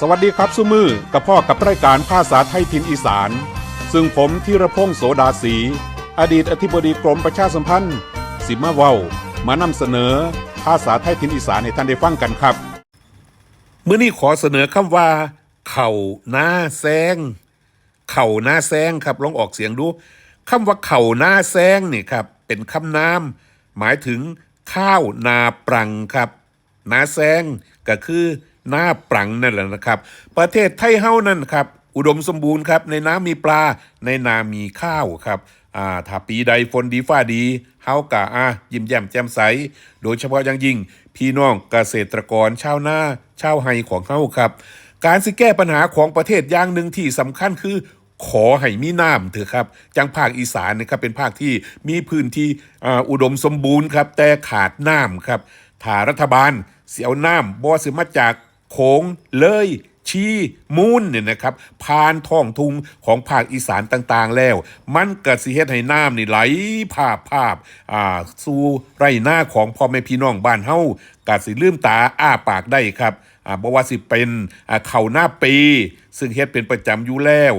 สวัสดีครับสุมือกับพ่อกับรายการภาษาไทยถิ่นอีสาน ซึ่งผมธีรพงศ์โสดาสี อดีตอธิบดีกรมประชาสัมพันธ์ สิมาเว้ามานำเสนอ ภาษาไทยถิ่นอีสานให้ท่านได้ฟังกันครับ เมื่อนี้ขอเสนอคำว่า เข่าหน้าแซง เข่าหน้าแซงครับลองออกเสียงดูคำว่าเข่าหน้าแซงนี่ครับ เป็นคำนามหมายถึงข้าวนาปรังครับ นาแซงก็คือ หน้าปรังนั่นแหละนะครับ ประเทศไทยเฮานั่นครับอุดมสมบูรณ์ครับในน้ำมีปลาในนามีข้าวครับอ่าถ้าปีใดฝนดีฟ้าดีเฮากะอะยิ้มแย้มแจ่มใส โดยเฉพาะอย่างยิ่ง พี่น้องเกษตรกรชาวนาชาวไฮของเฮาครับ การสิแก้ปัญหาของประเทศอย่างหนึ่งที่สำคัญคือขอให้มีน้ำเถอะครับ จังภาคอีสานนะครับเป็นภาคที่มีพื้นที่อ่าอุดมสมบูรณ์ครับแต่ขาดน้ำครับถ้ารัฐบาลเสียเอาน้ำบ่สิมาจาก โขงเลยชีมูลเนี่ยนะครับผ่านท้องทุงของภาคอีสานต่างๆ แล้ว มันเก็สิเฮ็ดให้น้ำนี่ไหลภาพภาพอ่าสู่ไรหน้าของพ่อแม่พี่น้องบ้านเฮาก็สิลืมตาอ้าปากได้ครับอ่าบ่ว่าสิเป็นอ่าเข่าหน้าปี ซึ่งเฮ็ดเป็นประจำอยู่แล้ว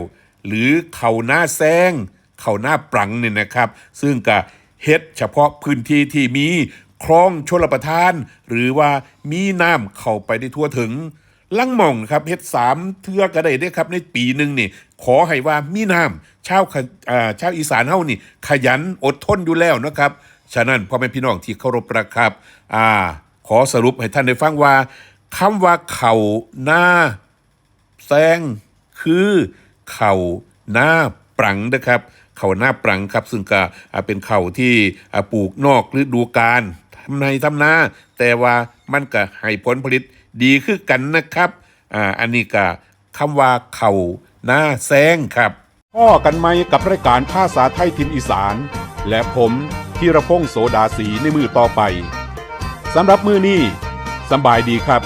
หรือเข่าหน้าแซงเข่าหน้าปรังเนี่ยนะครับ ซึ่งก็เฮ็ดเฉพาะพื้นที่ที่มี คลองชลประทาน หรือว่ามีน้ำเข้าไปได้ทั่วถึงลังหม่องครับเฮ็ดสามเทือก็ได้เด้ครับในปีหนึ่งนี่ขอให้ว่ามีน้ำชาวขะอ่าชาวอีสานเฮานี่ ขยันอดทนอยู่แล้วนะครับ ฉะนั้นพ่อแม่พี่น้องที่เคารพรักครับอ่าขอสรุปให้ท่านได้ฟังว่าคำว่าเข่าหน้าแซงคือเข่าหน้าปรังนะครับ เข่าหน้าปรังครับ ซึ่งก็เป็นเข่าที่ปลูกนอกฤดูกาล ในทำนา แต่ว่ามันก็ให้ผลผลิตดีขึ้นกันนะครับอ่าอันนี้ก็คำว่าเข่าหน้าแซงครับพ่อกันไหมกับรายการภาษาไทยทิมอีสาน และผมธีรพงศ์โสดาสีในมือต่อไปสำหรับมือนี้สบายดีครับ